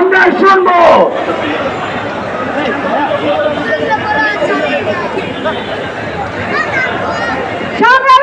আমরা শুনব। সংগ্রামী